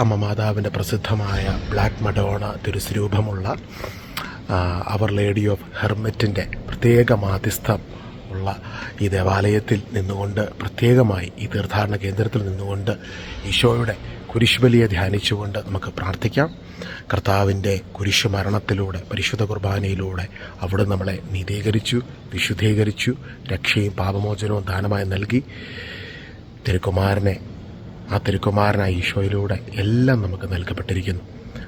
അമ്മ മാതാവിന്റെ പ്രസിദ്ധമായ ബ്ലാക്ക് മഡോണ തിരുസ്വരൂപമുള്ള അവർ ലേഡി ഓഫ് ഹെർമെറ്റിന്റെ പ്രത്യേക മാധ്യസ്ഥം ഉള്ള ഈ ദേവാലയത്തിൽ നിന്നുകൊണ്ട് പ്രത്യേകമായി ഈ തീർത്ഥാടന കേന്ദ്രത്തിൽ നിന്നുകൊണ്ട് ഈശോയുടെ കുരിശുബലിയെ ധ്യാനിച്ചുകൊണ്ട് നമുക്ക് പ്രാർത്ഥിക്കാം. കർത്താവിന്റെ കുരിശു മരണത്തിലൂടെ പരിശുദ്ധ കുർബാനയിലൂടെ അവിടെ നമ്മളെ നീതീകരിച്ചു വിശുദ്ധീകരിച്ചു രക്ഷയും പാപമോചനവും ദാനമായി നൽകി. തിരുക്കുമാരനെ ആ തിരുക്കുമാരനായ ഈശോയിലൂടെ എല്ലാം നമുക്ക് നൽകപ്പെട്ടിരിക്കുന്നു.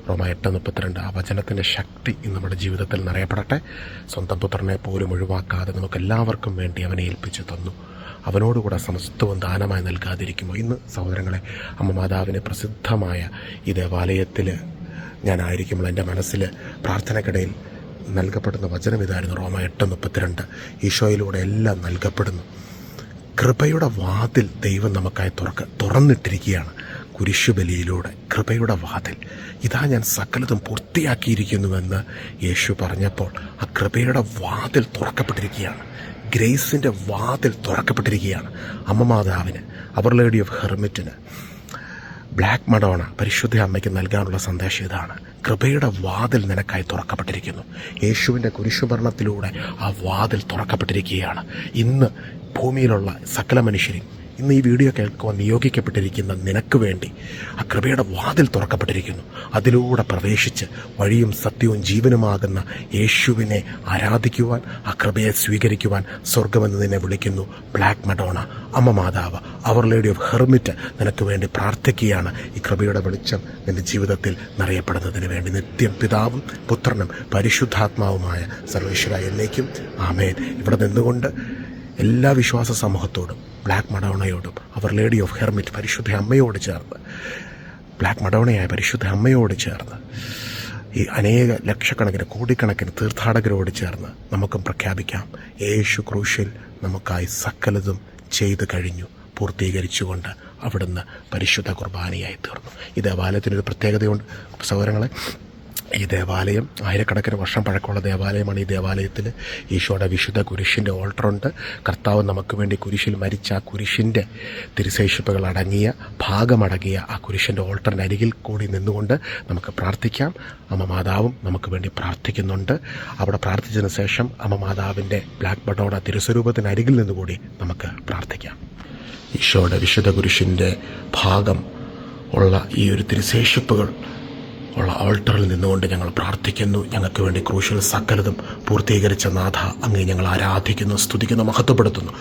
റോമ എട്ട് മുപ്പത്തിരണ്ട് ആ വചനത്തിന്റെ ശക്തി ഇന്ന് നമ്മുടെ ജീവിതത്തിൽ നിറയപ്പെടട്ടെ. സ്വന്തം പുത്രനെ പോലും ഒഴിവാക്കാതെ നമുക്ക് എല്ലാവർക്കും വേണ്ടി അവനെ ഏൽപ്പിച്ചു തന്നു. അവനോടുകൂടെ സമസ്തവും ദാനമായി നൽകാതിരിക്കുമോ? ഇന്ന് സഹോദരങ്ങളെ അമ്മ പ്രസിദ്ധമായ ഈ ദേവാലയത്തിൽ ഞാനായിരിക്കുമ്പോൾ എന്റെ മനസ്സിൽ പ്രാർത്ഥനക്കിടയിൽ നൽകപ്പെടുന്ന വചനം ഇതായിരുന്നു റോമ എട്ട് മുപ്പത്തിരണ്ട്. ഈശോയിലൂടെ എല്ലാം നൽകപ്പെടുന്നു. കൃപയുടെ വാതിൽ ദൈവം നമുക്കായി തുറക്ക തുറന്നിട്ടിരിക്കുകയാണ്. കുരിശുബലിയിലൂടെ കൃപയുടെ വാതിൽ. ഇതാ ഞാൻ സകലതും പൂർത്തിയാക്കിയിരിക്കുന്നുവെന്ന് യേശു പറഞ്ഞപ്പോൾ ആ കൃപയുടെ വാതിൽ തുറക്കപ്പെട്ടിരിക്കുകയാണ്. ഗ്രേസിന്റെ വാതിൽ തുറക്കപ്പെട്ടിരിക്കുകയാണ് അമ്മ മാതാവിന് അവർ ലേഡി ഓഫ് ഹെർമിറ്റിന് ബ്ലാക്ക് മഡോണ പരിശുദ്ധ അമ്മയ്ക്ക് നൽകാനുള്ള സന്ദേശം ഇതാണ്. കൃപയുടെ വാതിൽ നിനക്കായി തുറക്കപ്പെട്ടിരിക്കുന്നു. യേശുവിന്റെ കുരിശുഭരണത്തിലൂടെ ആ വാതിൽ തുറക്കപ്പെട്ടിരിക്കുകയാണ്. ഇന്ന് ഭൂമിയിലുള്ള സകല മനുഷ്യരും ഇന്ന് ഈ വീഡിയോ കേൾക്കുവാൻ നിയോഗിക്കപ്പെട്ടിരിക്കുന്ന നിനക്ക് വേണ്ടി ആ കൃപയുടെ വാതിൽ തുറക്കപ്പെട്ടിരിക്കുന്നു. അതിലൂടെ പ്രവേശിച്ച് വഴിയും സത്യവും ജീവനുമാകുന്ന യേശുവിനെ ആരാധിക്കുവാൻ ആ കൃപയെ സ്വീകരിക്കുവാൻ സ്വർഗമെന്ന് നിന്നെ വിളിക്കുന്നു ബ്ലാക്ക് മഡോണ അമ്മ മാതാവ്. അവർ ലേഡി ഓഫ് ഹെർമിറ്റ് നിനക്ക് വേണ്ടി പ്രാർത്ഥിക്കുകയാണ്. ഈ കൃപയുടെ വെളിച്ചം നിന്റെ ജീവിതത്തിൽ നിറയപ്പെടുന്നതിന് വേണ്ടി നിത്യം പിതാവും പുത്രനും പരിശുദ്ധാത്മാവുമായ സർവേശ്വര എന്നേക്കും ആമേൻ. ഇവിടെ നിന്നുകൊണ്ട് എല്ലാ വിശ്വാസ സമൂഹത്തോടും ബ്ലാക്ക് മഡോണയോടും അവർ ലേഡി ഓഫ് ഹെർമിറ്റ് പരിശുദ്ധ അമ്മയോട് ചേർന്ന് ബ്ലാക്ക് മഡോണയായ പരിശുദ്ധ അമ്മയോട് ചേർന്ന് ഈ അനേക ലക്ഷക്കണക്കിന് കോടിക്കണക്കിന് തീർത്ഥാടകരോട് ചേർന്ന് നമുക്കും പ്രഖ്യാപിക്കാം. യേശു ക്രൂശിൽ നമുക്കായി സകലതും ചെയ്തു കഴിഞ്ഞു പൂർത്തീകരിച്ചുകൊണ്ട് അവിടുന്ന് പരിശുദ്ധ കുർബാനയായി തീർന്നു. ഈ ദേവാലയത്തിനൊരു പ്രത്യേകതയുണ്ട്. സഹോദരങ്ങളെ ഈ ദേവാലയം ആയിരക്കണക്കിന് വർഷം പഴക്കമുള്ള ദേവാലയമാണ്. ഈ ദേവാലയത്തിൽ ഈശോയുടെ വിശുദ്ധ കുരിശിന്റെ ഓൾട്ടറുണ്ട്. കർത്താവ് നമുക്ക് വേണ്ടി കുരിശിൽ മരിച്ച ആ കുരിശിന്റെ തിരുശേഷിപ്പുകൾ അടങ്ങിയ ഭാഗമടങ്ങിയ ആ കുരിശിന്റെ ഓൾട്ടറിന്റെ അരികിൽ കൂടി നിന്നുകൊണ്ട് നമുക്ക് പ്രാർത്ഥിക്കാം. അമ്മ മാതാവും നമുക്ക് വേണ്ടി പ്രാർത്ഥിക്കുന്നുണ്ട്. അവിടെ പ്രാർത്ഥിച്ചതിന് ശേഷം അമ്മ മാതാവിന്റെ ബ്ലാക്ക് ബട്ടോടെ തിരുസ്വരൂപത്തിന് അരികിൽ നിന്നുകൂടി നമുക്ക് പ്രാർത്ഥിക്കാം. ഈശോയുടെ വിശുദ്ധ കുരിശിന്റെ ഭാഗം ഉള്ള ഈ ഒരു തിരുശേഷിപ്പുകൾ ഉള്ള ആൾട്ടറിൽ നിന്നുകൊണ്ട് ഞങ്ങൾ പ്രാർത്ഥിക്കുന്നു. ഞങ്ങൾക്ക് വേണ്ടി ക്രൂശൽ സകലതും പൂർത്തീകരിച്ച നാഥ അങ്ങേ ഞങ്ങൾ ആരാധിക്കുന്നു സ്തുതിക്കുന്നു മഹത്വപ്പെടുത്തുന്നു.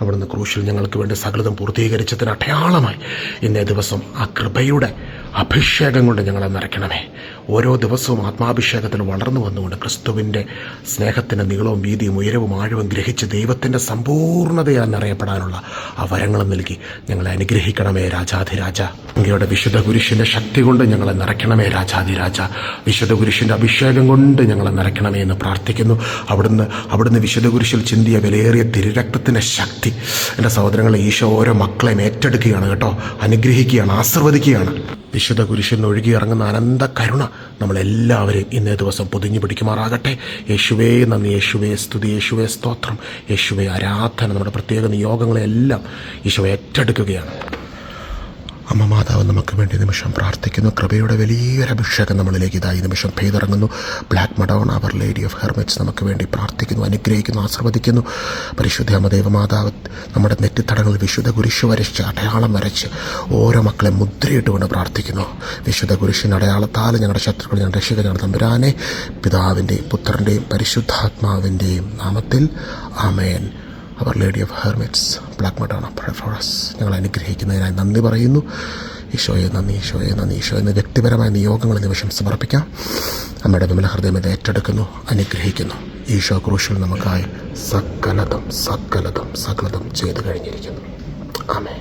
അവിടുന്ന് ക്രൂഷ്യൽ ഞങ്ങൾക്ക് വേണ്ടി സകലതും പൂർത്തീകരിച്ചതിന് അടയാളമായി ഇന്നേ ദിവസം ആ കൃപയുടെ അഭിഷേകം കൊണ്ട് ഞങ്ങളെ നിറയ്ക്കണമേ. ഓരോ ദിവസവും ആത്മാഭിഷേകത്തിൽ വളർന്നു വന്നുകൊണ്ട് ക്രിസ്തുവിന്റെ സ്നേഹത്തിന്റെ നീളവും വീതിയും ഉയരവും ആഴവും ഗ്രഹിച്ച് ദൈവത്തിന്റെ സമ്പൂർണതയാൽ നിറയപ്പെടാനുള്ള ആ വരങ്ങളും നൽകി ഞങ്ങളെ അനുഗ്രഹിക്കണമേ രാജാധിരാജ. അങ്ങയുടെ വിശുദ്ധ കുരിശിന്റെ ശക്തി കൊണ്ട് ഞങ്ങളെ നിറയ്ക്കണമേ രാജാധിരാജ. വിശുദ്ധ കുരിശിന്റെ അഭിഷേകം കൊണ്ട് ഞങ്ങളെ നിറയ്ക്കണമേ എന്ന് പ്രാർത്ഥിക്കുന്നു. അവിടുന്ന് അവിടുന്ന് വിശുദ്ധ കുരിശിൽ ചിന്തിയ വിലയേറിയ തിരുരക്തത്തിന്റെ ശക്തി. എന്റെ സഹോദരങ്ങളെ ഈശോ ഓരോ മക്കളെയും ഏറ്റെടുക്കുകയാണ് കേട്ടോ. അനുഗ്രഹിക്കുകയാണ് ആശീർവദിക്കുകയാണ്. വിശുദ്ധ കുരിശിൽ നിന്ന് ഒഴുകി ഇറങ്ങുന്ന അനന്ത കരുണ നമ്മളെല്ലാവരെയും ഇന്നേ ദിവസം പൊതിഞ്ഞു പിടിക്കുമാറാകട്ടെ. യേശുവേ നന്ദി. യേശുവേ സ്തുതി. യേശുവേ സ്തോത്രം. യേശുവേ ആരാധന. നമ്മുടെ പ്രത്യേക നിയോഗങ്ങളെല്ലാം ഈശോ ഏറ്റെടുക്കുകയാണ്. അമ്മ മാതാവ് നമുക്ക് വേണ്ടി നിമിഷം പ്രാർത്ഥിക്കുന്നു. കൃപയുടെ വലിയൊരു അഭിഷേകം നമ്മളിലേക്ക് ഇതായി നിമിഷം പെയ്തിറങ്ങുന്നു. Black Madonna our lady of hermits നമുക്ക് വേണ്ടി പ്രാർത്ഥിക്കുന്നു അനുഗ്രഹിക്കുന്നു ആശ്രവദിക്കുന്നു പരിശുദ്ധ അമ്മ ദൈവമാതാവ് നമ്മുടെ നെറ്റിത്തടങ്ങളിൽ വിശുദ്ധ കുരിശ് വരച്ച് അടയാളം വരച്ച് ഓരോ മക്കളെ മുദ്രയിട്ടുകൊണ്ട് പ്രാർത്ഥിക്കുന്നു. വിശുദ്ധ കുരിശിന്റെ അടയാളത്താൽ ഞങ്ങളുടെ ശത്രുക്കൾ ഞങ്ങളുടെ രക്ഷിക ഞങ്ങളുടെ തമ്പുരാനെ പിതാവിന്റെയും പുത്രന്റെയും പരിശുദ്ധാത്മാവിന്റെയും നാമത്തിൽ ആമേൻ. Our lady of hermits black മട്ടാണ് four s ഞങ്ങൾ അനുഗ്രഹിക്കുന്നതിനായി നന്ദി പറയുന്നു. ഈശോയെ നന്ദി ഈശോയെ നന്ദി. ഈശോ എന്ന വ്യക്തിപരമായ നിയോഗങ്ങൾ നിമിഷം സമർപ്പിക്കാം. അമ്മയുടെ വിമല ഹൃദയം ഏറ്റെടുക്കുന്നു അനുഗ്രഹിക്കുന്നു. ഈശോ ക്രൂശിൽ നമുക്കായി സകലതും സകലതും സകലതും ചെയ്തു കഴിഞ്ഞിരിക്കുന്നു. ആമേ